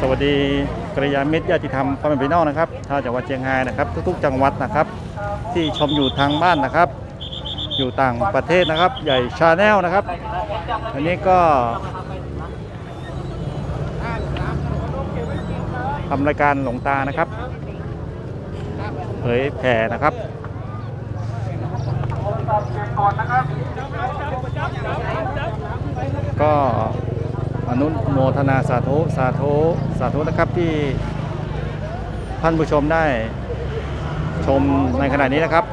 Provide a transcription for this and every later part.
สวัสดีกระยาณมิตรญาติธรรมพ่อแม่พี่น้องนะครับชาวจังหวัดเชียงรายนะครับ ทุกๆ จังหวัดนะครับ ที่ชมอยู่ทางบ้านนะครับ อยู่ต่างประเทศนะครับ ใหญ่ชาแนลนะครับอันนี้ก็ทำรายการหลงตานะครับเผยแผ่นะครับก็ อนุโมทนาสาธุสาธุสาธุนะครับที่ท่านผู้ชมได้ชมในขณะนี้นะครับ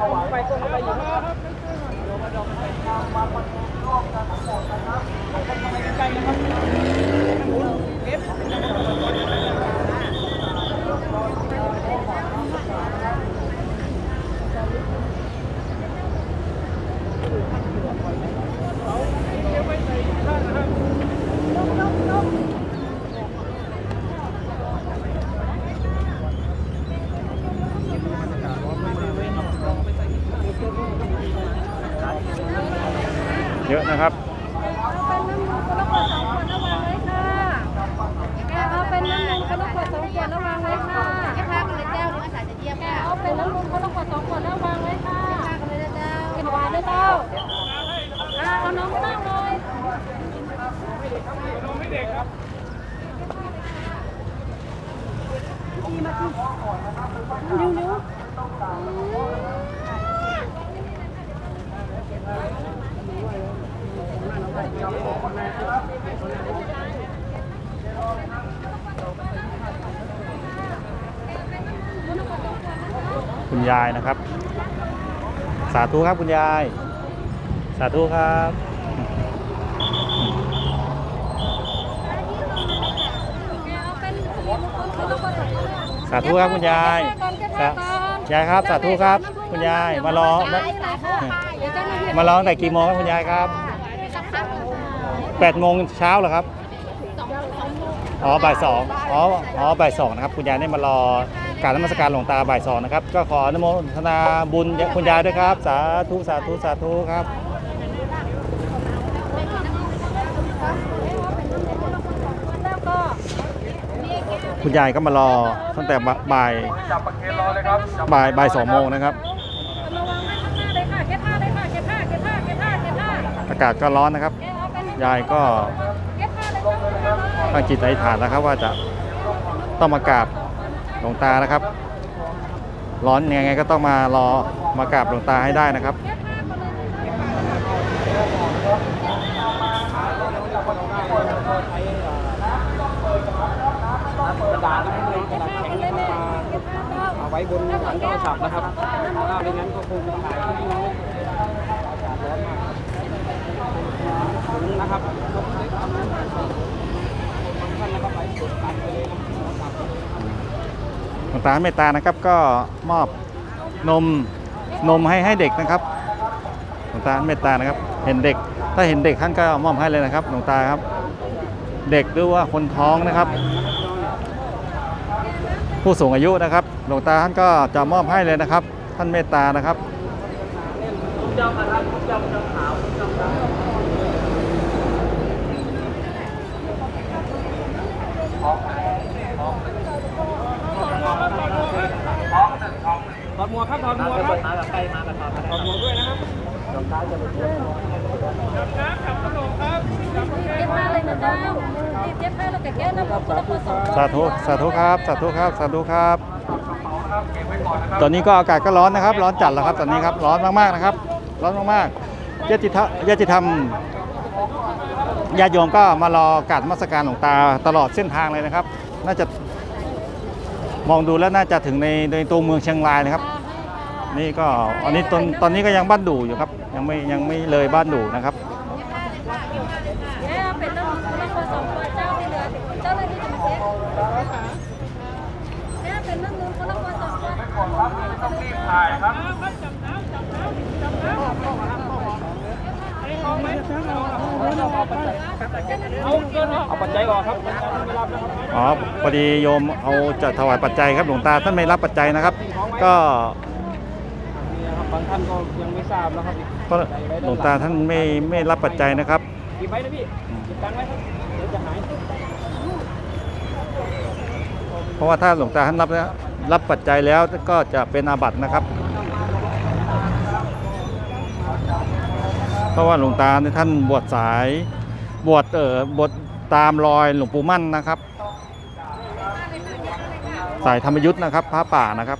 เยอะนะครับ เอาเป็นน้ำมันขนมขวดสองขวดระวังไว้ค่ะ แค่พากันเลยเจ้าหรืออาสาจะเยี่ยม แก เจ้า เอาเป็นน้ำมันขนมขวดสองขวดระวังไว้ค่ะ พากันเลยเจ้า กินหวานด้วยเต้าอ่าเอาน้องนั่งเลยเร็วเร็ว คุณ ยายนะครับ สาธุครับคุณยาย สาธุครับ สาธุครับคุณยายยายครับสาธุครับ คุณยายมารอมารอตั้งแต่กี่โมงครับคุณยายครับ8โมงเช้าเหรอครับอ๋อบ่ายสองอ๋ออ๋อบ่ายสองนะครับ คุณยายได้มารอ การนมัสการหลวงตาบ่ายสองนะครับ ก็ขออนุโมทนาบุญคุณยายด้วยครับ สาธุสาธุสาธุครับคุณยายก็มารอตั้งแต่บ่ายบ่ายบ่ายสองโมงนะครับอากาศก็ร้อนนะครับ ยายก็ตั้งจิตอธิษฐานนะครับว่าจะต้องมากราบ หลวงตานะครับ ร้อนยังไงก็ต้องมารอมากราบหลวงตาให้ได้นะครับเอาไว้บนหลังโทรศัพท์นะครับถ้าไม่งั้นก็คงถ่ายที่น้องอากาศร้อนมากถุงนะครับยกเล็กบางท่านนะครับไปกดตัดไปเลยนะครับ หลวงตาเมตตานะครับก็มอบนมนมให้ให้เด็กนะครับหลวงตาเมตตานะครับ เห็นเด็ก ถ้าเห็นเด็กท่านก็มอบให้เลยนะครับหลวงตาครับ เด็กหรือว่าคนท้องนะครับ ผู้สูงอายุนะครับ หลวงตาท่านก็จะมอบให้เลยนะครับ ท่านเมตตานะครับ ถอด หมวกครับถอดหมวกครับมากับใครมากับถอดถอดหมวกด้วยนะครับเก็บผ้าเลยนะเจ้าเก็บผ้าแล้วก็แก้น้ำมันคนละคนสองคนสาธุสาธุครับ สาธุครับ สาธุครับ ตอนนี้ก็อากาศก็ร้อนนะครับ ร้อนจัดแล้วครับ ตอนนี้ครับ ร้อนมากๆนะครับ ร้อนมากๆญาติธรรมญาติธรรมญาติโยมก็มารอกรารนมัสการหลวงตาตลอดเส้นทางเลยนะครับ น่าจะมองดูแล้วน่าจะถึงในในตัวเมืองเชียงรายนะครับ นี่ก็อันนี้ตอนตอนนี้ก็ยังบ้านดูอยู่ครับ ยังไม่ยังไม่เลยบ้านดูนะครับแกเอาเป็นน้ำมันคนละคนสองคนเจ้าที่เหลือเจ้าหน้าที่จะมาเช็คแกเป็นน้ำมันคนละคนสองคนต้องรีบถ่ายครับเอาปัจจัยออกครับไม่รับนะครับอ๋อพอดีโยมเอาจะถวายปัจจัยครับหลวงตาท่านไม่รับปัจจัยนะครับ ก็นี่นะครับบางท่านก็ยังไม่ทราบนะครับก็หลวงตาท่านไม่ไม่รับปัจจัยนะครับหยิบไว้นะพี่หยิบตังค์ไว้ครับเดี๋ยวจะหายเพราะว่าถ้าหลวงตาท่านรับแล้วรับปัจจัยแล้วก็จะเป็นอาบัตินะครับ เพราะว่าหลวงตาเนี่ยท่านบวชสายบวชเออบวชตามรอยหลวงปู่มั่นนะครับ สายธรรมยุทธ์นะครับพระป่านะครับ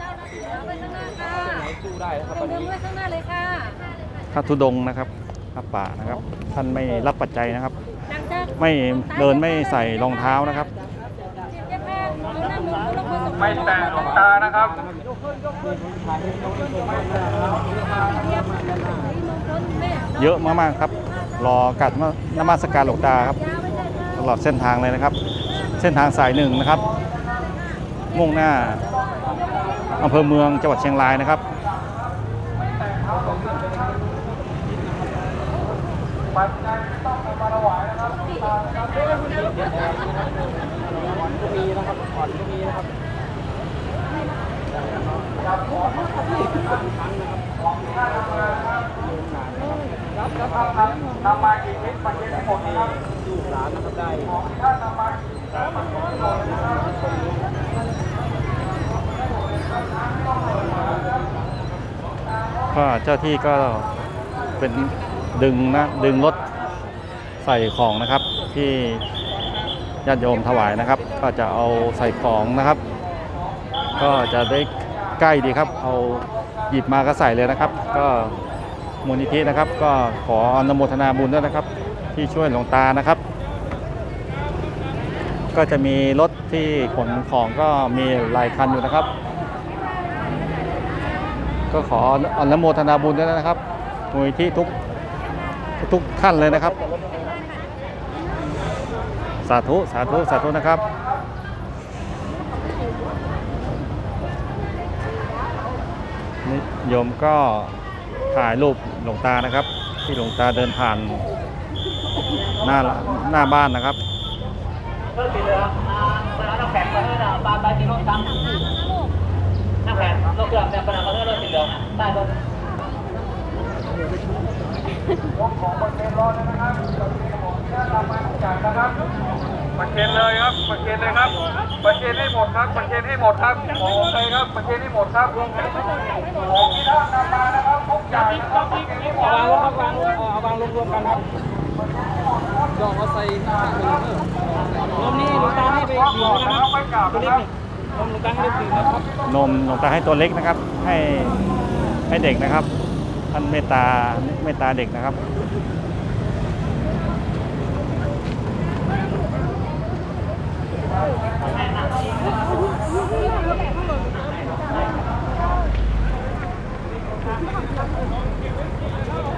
ไปข้างหน้าค่ะ ไหนสู้ได้ นะครับตรวังนนู้นนี้ไว้ข้างหน้าเลยค่ะพระธุดงค์นะครับพระป่านะครับ ท่านไม่รับปัจจัยนะครับหลังจากไม่เดินไม่ใส่รองเท้านะครับเย็บผ้าเอาหน้ามือลงมาส่งไม่แตะหลวงตานะครับเยอะมากๆครับ รอกัดนมัสการหลวงตาครับ ตลอดเส้นทางเลยนะครับ เส้นทางสายหนึ่งนะครับ มุ่งหน้าอำเภอเมืองจังหวัดเชียงรายนะครับ ก็มีนะครับอ่อนก็มีนะครับ นำมากี่ชิ้นปั จเจกให้หมดนะครับลูกหลานนะครับได้ถ้านำมาก็เจ้าที่ก็เป็น ดึงนะดึงรถใส่ของนะครับ ที่ญาติโยมถวายนะครับ ก็จะเอาใส่ของนะครับ ก็จะได้ใกล้ดีครับ เอาหยิบมาก็ใส่เลยนะครับ ก็มูลนิธินะครับ ก็ขออนุโมทนาบุญด้วยนะครับ ที่ช่วยหลวงตานะครับ ก็จะมีรถที่ขนของก็มีหลายคันอยู่นะครับ ก็ขออนุโมทนาบุญด้วยนะครับมูลนิธิทุก ทุกขั้นเลยนะครับ สาธุ สาธุ สาธุนะครับนี่โยมก็ถ่ายรูปหลวงตานะครับ ที่หลวงตาเดินผ่าน หน้าหน้าบ้านนะครับนั่แผนโลกเกือบเนี่ยปัญหาเขาเรื่องสีเหลืองใวได้น จกเลยครับปัจเจกเลยครับปัจเจกให้หมดครับปัจเจกให้หมดครับโอเคครับปัจเจกให้หมดครับของที่ท่านนำมานะครับทุกอย่างนะครับปัจเจกให้หมดเอาวางลงครับวางลงเอาวางลงรวมกันครับยอมเอาใส่ข้างหนึ่งเออลมนี่หลวงตาให้ไปดื่มนะครับตัวเล็กนี่ลมหลวงตาให้ไปดื่มนะครับนมหลวงตาให้ตัวเล็กนะครับ ให้ให้เด็กนะครับ ท่านเมตตาเมตตาเด็กนะครับเห